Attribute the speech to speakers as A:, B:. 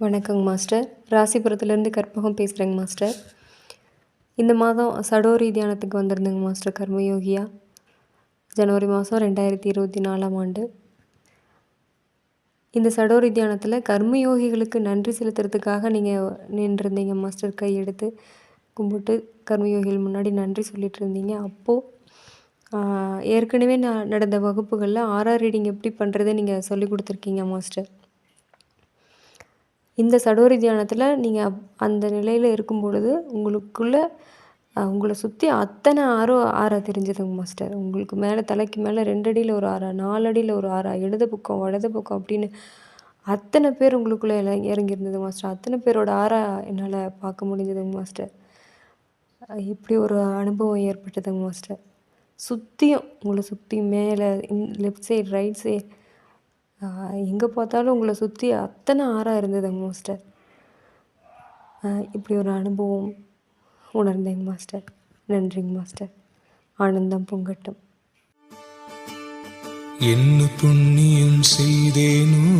A: வணக்கங்க மாஸ்டர். ராசிபுரத்துலேருந்து கற்பகம் பேசுகிறேங்க மாஸ்டர். இந்த மாதம் சடோரி தியானத்துக்கு வந்திருந்தேங்க மாஸ்டர் கர்மயோகியா. ஜனவரி மாதம் ரெண்டாயிரத்தி இருபத்தி நாலாம் ஆண்டு. இந்த சடோரி தியானத்தில் கர்மயோகிகளுக்கு நன்றி செலுத்துறதுக்காக நீங்கள் நின்றுருந்தீங்க மாஸ்டர். கையெடுத்து கும்பிட்டு கர்மயோகிகள் முன்னாடி நன்றி சொல்லிட்டு இருந்தீங்க. அப்போது ஏற்கனவே நான் நடந்த வகுப்புகளில் ஆர்ஆர் ரீடிங் எப்படி பண்ணுறதை நீங்கள் சொல்லி கொடுத்துருக்கீங்க மாஸ்டர். இந்த சடோரி தியானத்தில் நீங்கள் அந்த நிலையில் இருக்கும் பொழுது உங்களுக்குள்ளே உங்களை சுற்றி அத்தனை ஆறோ ஆறா தெரிஞ்சதுங்க மாஸ்டர் உங்களுக்கு மேலே தலைக்கு மேலே ரெண்டு அடியில் ஒரு ஆறா நாலு அடியில் ஒரு ஆறா இடது பக்கம் வலது பக்கம் அப்படின்னு அத்தனை பேர் உங்களுக்குள்ளே இல- இறங்கியிருந்தது மாஸ்டர் அத்தனை பேரோட ஆறா என்னால் பார்க்க முடிஞ்சதுங்க மாஸ்டர் இப்படி ஒரு அனுபவம் ஏற்பட்டதுங்க மாஸ்டர் சுற்றியும் உங்களை சுற்றி மேலே லெஃப்ட் சைடு ரைட் சைடு எங்கே பார்த்தாலும் உங்களை சுற்றி அத்தனை ஆறாக இருந்தது மாஸ்டர் இப்படி ஒரு அனுபவம் உணர்ந்தேங்க மாஸ்டர் நன்றிங்க மாஸ்டர் ஆனந்தம் பொங்கட்டும்.
B: என்ன புண்ணியம் செய்தேனோ